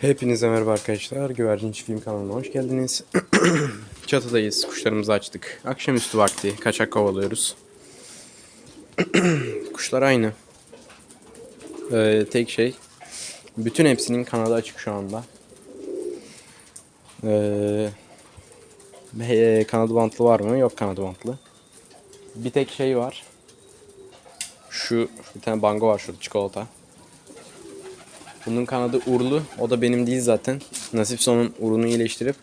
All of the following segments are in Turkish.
Hepinize merhaba arkadaşlar. Güvercin Çiftliğim kanalına hoş geldiniz. Çatıdayız. Kuşlarımızı açtık. Akşamüstü vakti. Kaçak kovalıyoruz. Kuşlar aynı. Ee, tek şey. Bütün hepsinin kanadı açık şu anda. Ee, kanadı bantlı var mı? Yok kanadı bantlı. Bir tek şey var. Şu bir tane bango var şurada çikolata. Bunun kanadı urlu. O da benim değil zaten. Nasipse onun urunu iyileştirip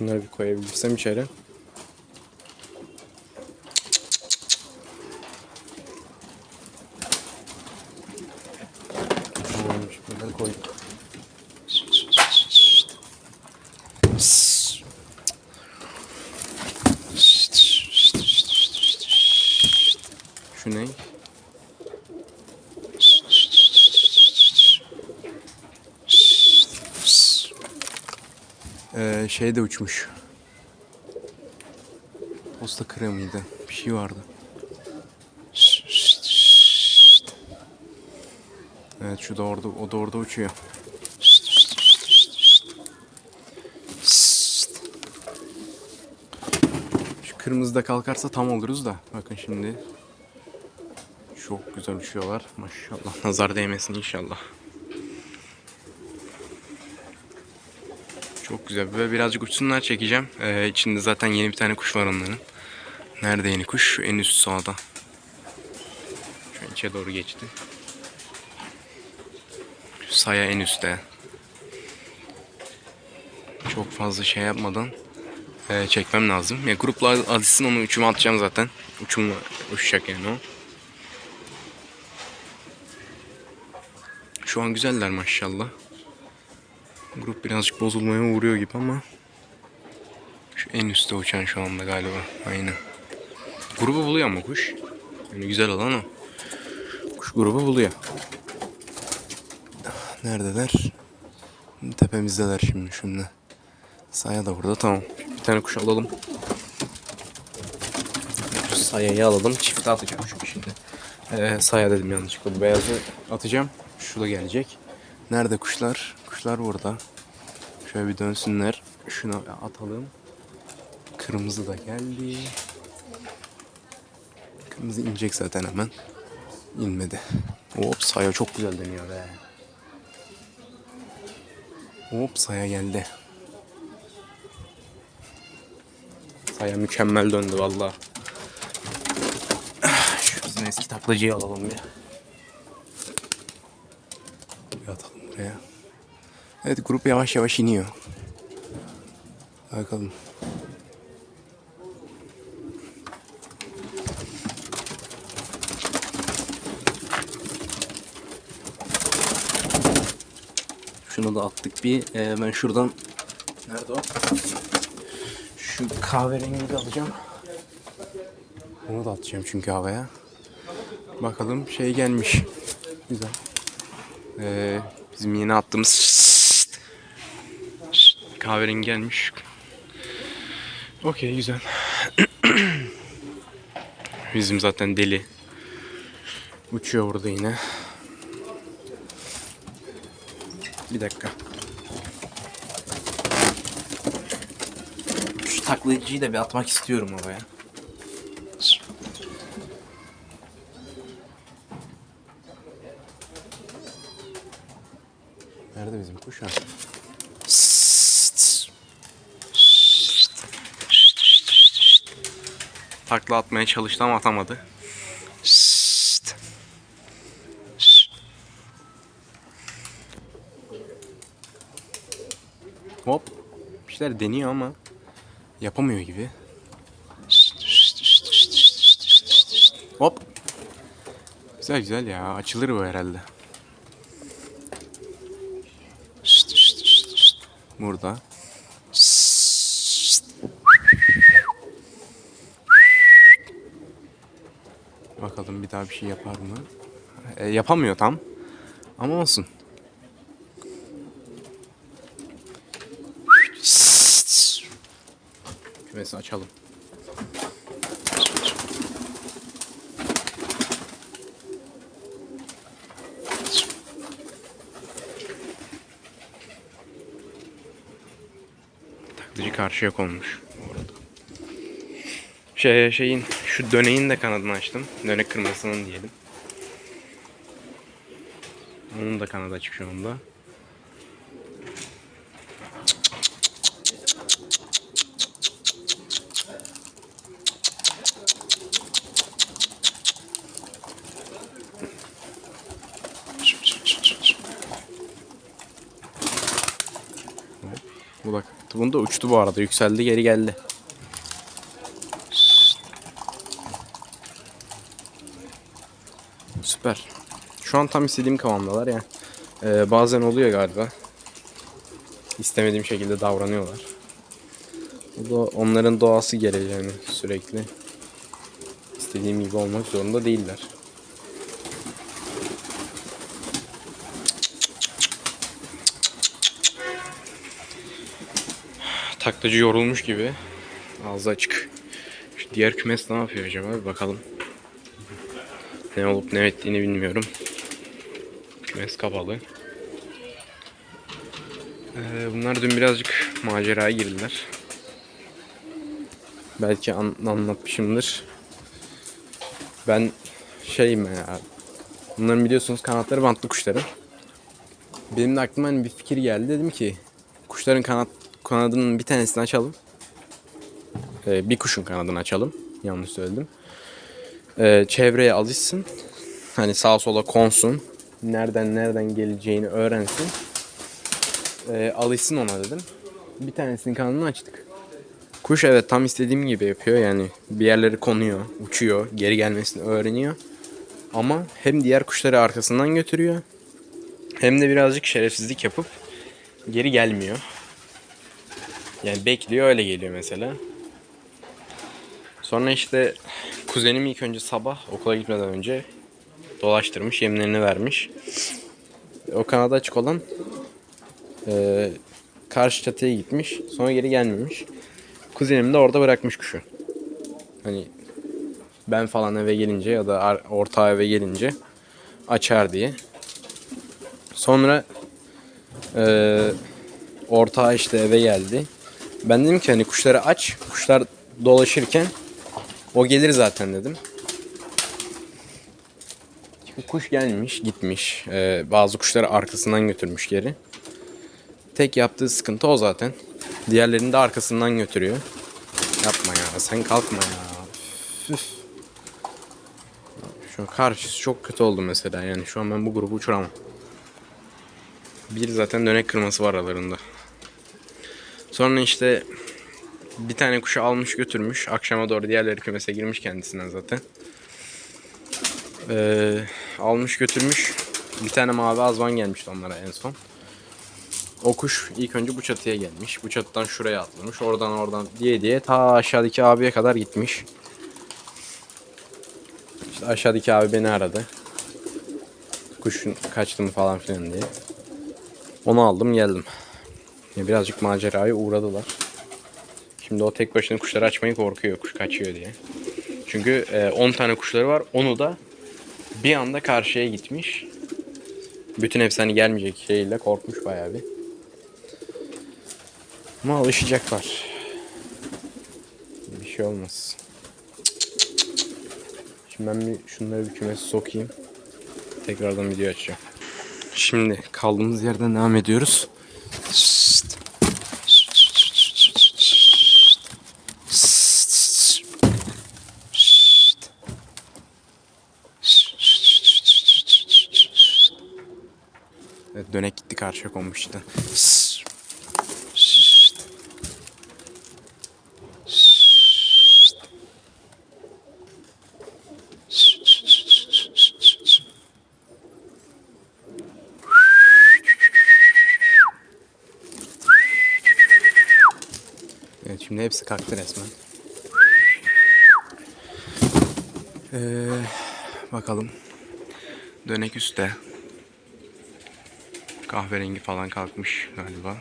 Şunları bir koyabilirsem içeri. Tamammış, Bunları koyduk. Şu ne? Ee, şey de uçmuş. Posta kırığı mıydı? Bir şey vardı. Evet şu da orada, o da orada uçuyor. Şu kırmızı da kalkarsa tam oluruz da. Bakın şimdi. Çok güzel uçuyorlar. Maşallah. Nazar değmesin inşallah. Çok güzel. Böyle birazcık uçsunlar çekeceğim. Ee, içinde zaten yeni bir tane kuş var onların. Nerede yeni kuş? En üst sağda. Şu içe doğru geçti. Saya en üstte. Çok fazla şey yapmadan e, çekmem lazım. Ya grupla alışsın onu uçuma atacağım zaten. Uçumla uçacak yani o. Şu an güzeller maşallah. Grup birazcık bozulmaya uğruyor gibi ama şu en üstte uçan şu anda galiba. Aynen. Grubu buluyor ama kuş. Yani güzel olan o. Kuş grubu buluyor. Neredeler? Tepemizdeler şimdi şimdi. Saya da burada tamam. Bir tane kuş alalım. Sayayı alalım. Çifte atacağım çünkü şimdi. Ee, saya dedim yanlışlıkla. Bu beyazı atacağım. Şu da gelecek. Nerede kuşlar? Kuşlar burada. Şöyle bir dönsünler. Şunu atalım. Kırmızı da geldi. Kırmızı inecek zaten hemen. İnmedi. Hop saya çok güzel dönüyor be. Hop saya geldi. Saya mükemmel döndü valla. Şu bizim eski taklacıyı alalım bir. Bir atalım buraya. Evet grup yavaş yavaş iniyor. Bakalım. Şunu da attık bir. Ee, ben şuradan nerede o? Şu kahverengiyi de alacağım. Bunu da atacağım çünkü havaya. Bakalım şey gelmiş. Güzel. Ee, bizim yeni attığımız kahverengi gelmiş. Okey güzel. bizim zaten deli. Uçuyor burada yine. Bir dakika. Şu taklayıcıyı da bir atmak istiyorum havaya. Nerede bizim kuş ha? Takla atmaya çalıştı ama atamadı. Hop. Bir şeyler deniyor ama yapamıyor gibi. Hop. Güzel güzel ya. Açılır bu herhalde. Burada. Bakalım bir daha bir şey yapar mı? E, yapamıyor tam. Ama olsun. Kümesi açalım. Taklıcı karşıya konmuş. Şey, şeyin şu döneğin de kanadını açtım. Dönek kırmasının diyelim. Onun da kanadı açık şu anda. Bu da, bunu da uçtu bu arada. Yükseldi geri geldi. Süper. Şu an tam istediğim kıvamdalar ya. Ee, bazen oluyor galiba. İstemediğim şekilde davranıyorlar. Bu da onların doğası gereği yani sürekli. istediğim gibi olmak zorunda değiller. Taklacı yorulmuş gibi. Ağzı açık. Şu diğer kümes ne yapıyor acaba bir bakalım. Ne olup ne ettiğini bilmiyorum. Kümes kapalı. Ee, bunlar dün birazcık maceraya girdiler. Belki an- anlatmışımdır. Ben şeyim ya. Bunların biliyorsunuz kanatları bantlı kuşların. Benim de aklıma hani bir fikir geldi. Dedim ki kuşların kanat kanadının bir tanesini açalım. Ee, bir kuşun kanadını açalım. Yanlış söyledim. Ee, çevreye alışsın. Hani sağa sola konsun. Nereden nereden geleceğini öğrensin. Ee, alışsın ona dedim. Bir tanesinin kanadını açtık. Kuş evet tam istediğim gibi yapıyor yani bir yerleri konuyor, uçuyor, geri gelmesini öğreniyor. Ama hem diğer kuşları arkasından götürüyor hem de birazcık şerefsizlik yapıp geri gelmiyor. Yani bekliyor öyle geliyor mesela. Sonra işte kuzenim ilk önce sabah okula gitmeden önce dolaştırmış, yemlerini vermiş. O kanada açık olan eee, karşı çatıya gitmiş. Sonra geri gelmemiş. Kuzenim de orada bırakmış kuşu. Hani ben falan eve gelince ya da ortağı eve gelince açar diye. Sonra eee ortağı işte eve geldi. Ben dedim ki hani kuşları aç. Kuşlar dolaşırken o gelir zaten dedim. Çünkü kuş gelmiş gitmiş. Ee, bazı kuşları arkasından götürmüş geri. Tek yaptığı sıkıntı o zaten. Diğerlerini de arkasından götürüyor. Yapma ya sen kalkma ya. Üf. Şu karşısı çok kötü oldu mesela yani şu an ben bu grubu uçuramam. Bir zaten dönek kırması var aralarında. Sonra işte bir tane kuşu almış götürmüş. Akşama doğru diğerleri kümese girmiş kendisinden zaten. Ee, almış götürmüş. Bir tane mavi azman gelmişti onlara en son. O kuş ilk önce bu çatıya gelmiş. Bu çatıdan şuraya atlamış. Oradan oradan diye diye ta aşağıdaki abiye kadar gitmiş. İşte aşağıdaki abi beni aradı. Kuşun kaçtı falan filan diye. Onu aldım geldim. Birazcık maceraya uğradılar. Şimdi o tek başına kuşları açmayı korkuyor. Kuş kaçıyor diye. Çünkü e, 10 tane kuşları var. Onu da bir anda karşıya gitmiş. Bütün hepsi hani gelmeyecek şeyle korkmuş bayağı bir. Ama alışacaklar. Bir şey olmaz. Şimdi ben bir şunları bir kümese sokayım. Tekrardan video açacağım. Şimdi kaldığımız yerden devam ediyoruz. Şşt. Evet, dönek gitti karşıya konmuş işte. Evet şimdi hepsi kalktı resmen. Ee, bakalım. Dönek üstte. Kahverengi falan kalkmış galiba.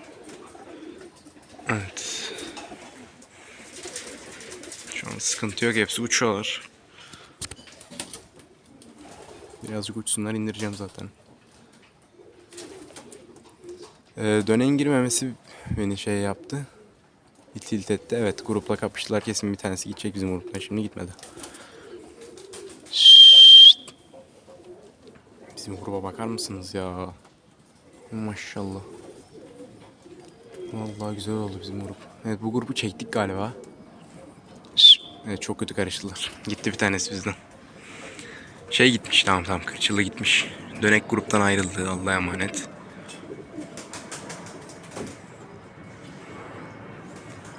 Evet. Şu an sıkıntı yok. Hepsi uçuyorlar. Birazcık uçsunlar indireceğim zaten. Ee, dönen girmemesi beni şey yaptı. Bir tilt etti. Evet grupla kapıştılar kesin bir tanesi gidecek bizim gruptan şimdi gitmedi. Şşt. Bizim gruba bakar mısınız ya? Maşallah. Vallahi güzel oldu bizim grup. Evet bu grubu çektik galiba. Evet çok kötü karıştılar. Gitti bir tanesi bizden. Şey gitmiş tamam tamam kırçılı gitmiş. Dönek gruptan ayrıldı Allah'a emanet.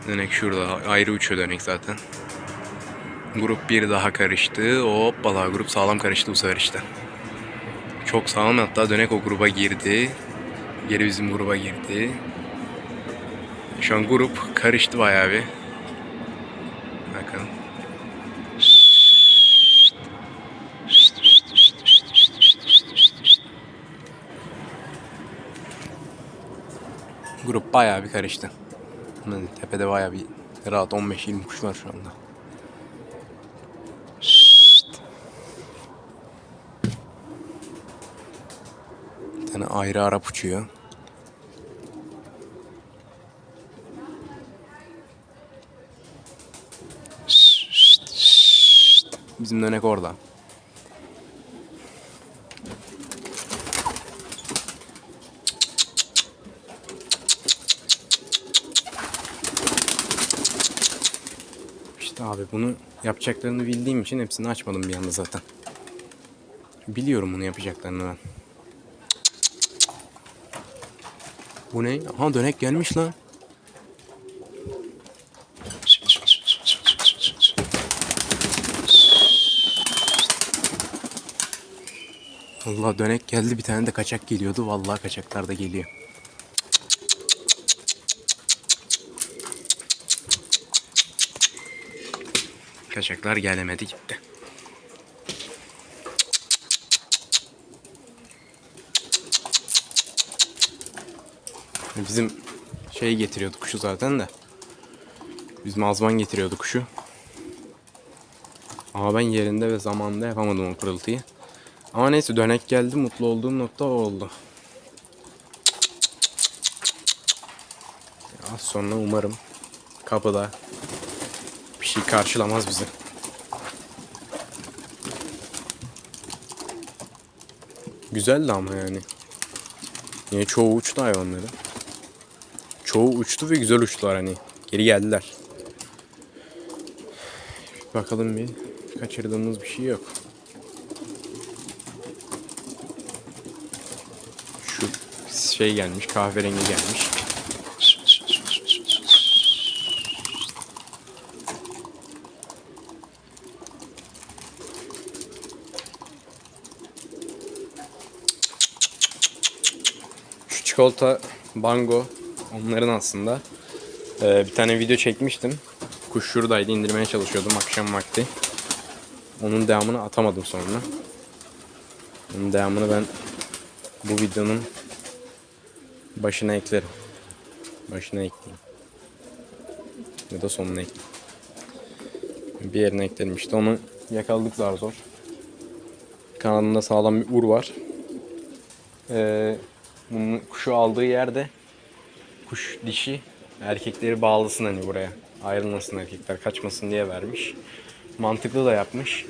Dönek şurada ayrı uçuyor dönek zaten. Grup bir daha karıştı. Hoppala grup sağlam karıştı bu sefer işte. Çok sağlam hatta dönek o gruba girdi. Geri bizim gruba girdi. Şu an grup karıştı bayağı bir. Bakın. Grup bayağı bir karıştı. Tepede bayağı bir rahat 15-20 kuş var şu anda. Şşt. Bir tane ayrı Arap uçuyor. Bizim dönek orada. İşte abi bunu yapacaklarını bildiğim için hepsini açmadım bir anda zaten. Biliyorum bunu yapacaklarını ben. Bu ne? Aha dönek gelmiş lan. Allah dönek geldi bir tane de kaçak geliyordu. Vallahi kaçaklar da geliyor. Kaçaklar gelemedi gitti. Bizim şey getiriyordu kuşu zaten de. Bizim azman getiriyordu kuşu. Ama ben yerinde ve zamanında yapamadım o pırıltıyı. Ama neyse dönek geldi. Mutlu olduğum nokta o oldu. Az sonra umarım kapıda bir şey karşılamaz bizi. Güzeldi ama yani. Yine çoğu uçtu hayvanları. Çoğu uçtu ve güzel uçtular hani. Geri geldiler. Bakalım bir kaçırdığımız bir şey yok. Şu şey gelmiş, kahverengi gelmiş. Şu çikolata bango onların aslında. Ee, bir tane video çekmiştim. Kuş şuradaydı indirmeye çalışıyordum akşam vakti. Onun devamını atamadım sonra. Onun devamını ben bu videonun başına eklerim. Başına eklerim. Ya da sonuna eklerim. Bir yerine eklerim işte onu yakaladık zar zor. Kanadında sağlam bir ur var. Ee, bunun kuşu aldığı yerde kuş dişi erkekleri bağlasın hani buraya. Ayrılmasın erkekler kaçmasın diye vermiş. Mantıklı da yapmış.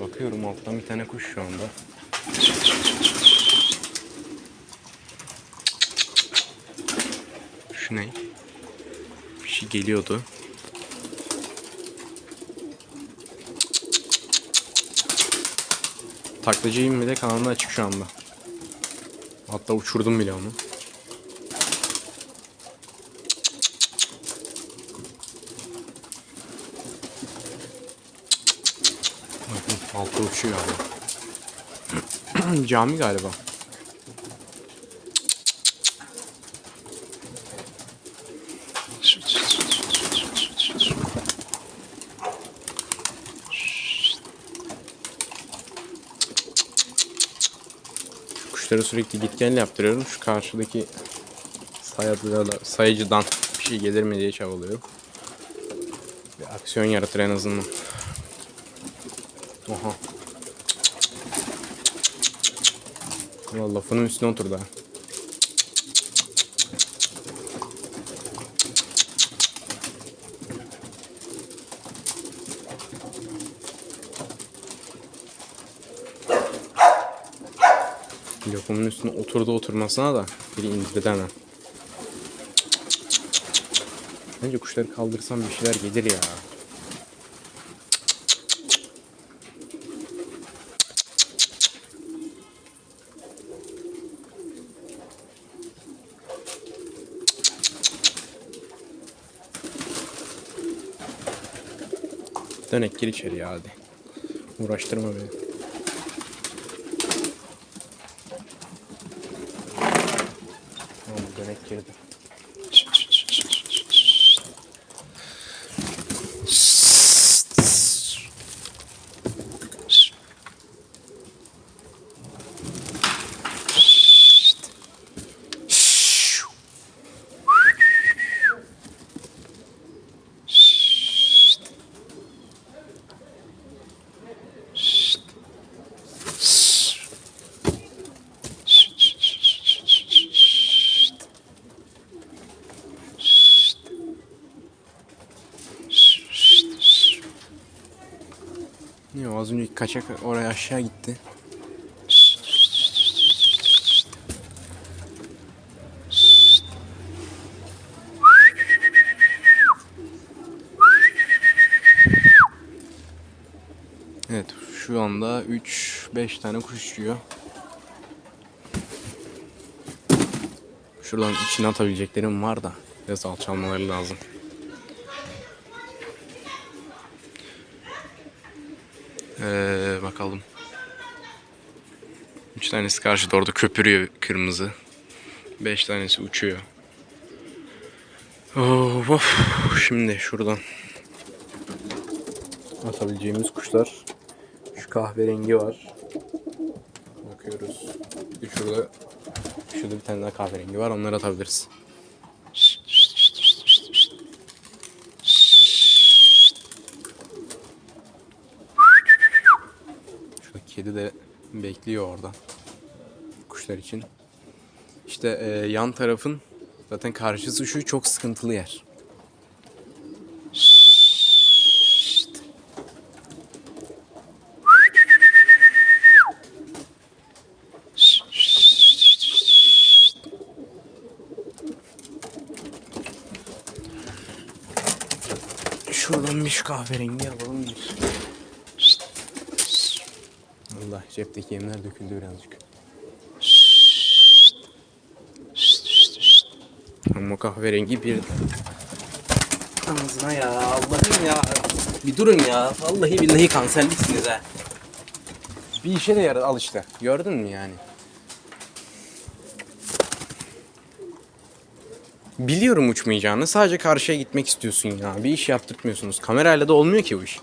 Bakıyorum alttan bir tane kuş şu anda. Şu ne? Bir şey geliyordu. Taklacıyım bir de kanalında açık şu anda. Hatta uçurdum bile onu. Bakın altta uçuyor abi. Cami galiba. Kuşları sürekli git gel yaptırıyorum. Şu karşıdaki sayıcıdan, bir şey gelir mi diye çabalıyorum. Bir aksiyon yaratır en azından. Oha. Valla lafının üstüne oturdu ha. Lokumun üstüne oturdu oturmasına da biri indirdi hemen. Bence kuşları kaldırsam bir şeyler gelir ya. Dönek gir içeri ya hadi. Uğraştırma beni. Tamam dönek girdi. Az önceki kaçak oraya aşağı gitti. Evet şu anda 3-5 tane kuş uçuyor. Şuradan içine atabileceklerim var da biraz alçalmaları lazım. Ee, bakalım. Üç tanesi karşıda orada köpürüyor kırmızı. Beş tanesi uçuyor. Of, of. Şimdi şuradan atabileceğimiz kuşlar. Şu kahverengi var. Bakıyoruz. Bir Şurada şurada bir tane daha kahverengi var. Onları atabiliriz. Şu kedi de bekliyor orada. Kuşlar için. İşte e, yan tarafın zaten karşısı şu çok sıkıntılı yer. Şuradan bir şu kahverengi alalım bir. Allah cepteki yemler döküldü birazcık. Ama kahverengi bir ağzına ya Allah'ım ya. Bir durun ya. Vallahi billahi kanserliksiniz ha. Bir işe de yarar al işte. Gördün mü yani? Biliyorum uçmayacağını. Sadece karşıya gitmek istiyorsun ya. Bir iş yaptırtmıyorsunuz. Kamerayla da olmuyor ki bu iş.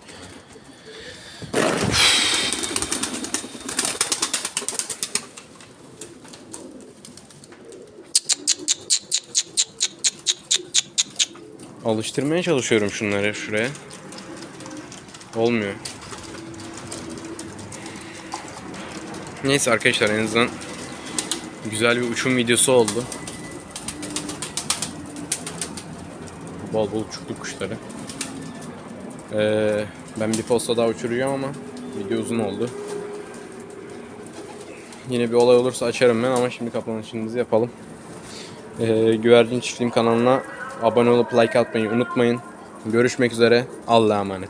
Alıştırmaya çalışıyorum şunları şuraya. Olmuyor. Neyse arkadaşlar en azından güzel bir uçum videosu oldu. Bol bol uçurdu kuşları. Ee, ben bir posta daha uçuruyorum ama video uzun oldu. Yine bir olay olursa açarım ben ama şimdi kapanışımızı yapalım. Ee, Güvercin Çiftliğim kanalına abone olup like atmayı unutmayın. Görüşmek üzere. Allah'a emanet.